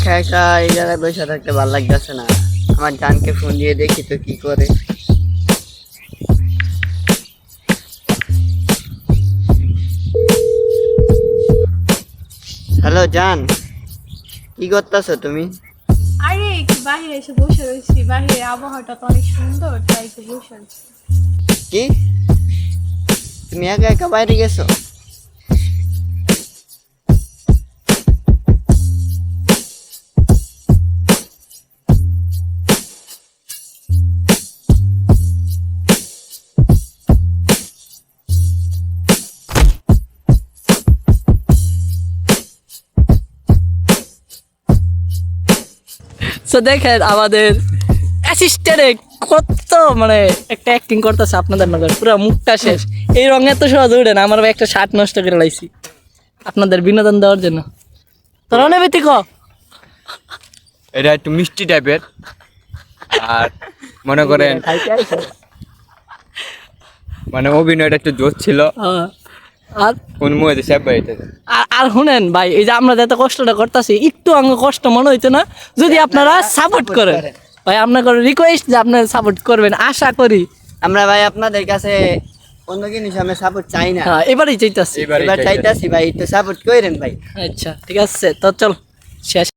একা একা এই জায়গায় বসে থাকতে ভালো লাগতেছে না। আমার জানকে ফোন দিয়ে দেখি তো কি করে। হ্যালো জান। কি করতেছো তুমি? আরে বাহিরে এসে বসে রয়েছি। বাহিরে আবহাওয়াটা তো অনেক সুন্দর তাই বসে আছি। কি? তুমি একা একা বাইরে গেছো? সো দেখেন আমাদের অ্যাসিস্ট্যান্টে কত মানে একটা অ্যাক্টিং করতেছে আপনাদের নগর পুরো মুখটা শেষ। এই রঙের তো সহজ উঠে না আমার একটা শার্ট নষ্ট করে লাইছি। আপনাদের বিনোদন দেওয়ার জন্য। তোর অনেক ক? এটা একটু মিষ্টি টাইপের আর মনে করেন মানে অভিনয়টা একটু জোর ছিল। হ্যাঁ। আর? কোন মুহূর্তে স্যাপ আর আর শুনেন ভাই এই যে আমরা যাতে কষ্টটা করতেছি একটু আঙ্গ কষ্ট মনে হইতো না যদি আপনারা সাপোর্ট করেন। ভাই আপনাকে রিকোয়েস্ট যে আপনারা সাপোর্ট করবেন আশা করি। আমরা ভাই আপনাদের কাছে অন্য জিনিস আমরা সাপোর্ট চাই না। হ্যাঁ এবারেই চাইতাছি। এবার চাইতাছি। ভাই একটু সাপোর্ট করেন ভাই। আচ্ছা ঠিক আছে তো চল শেষ।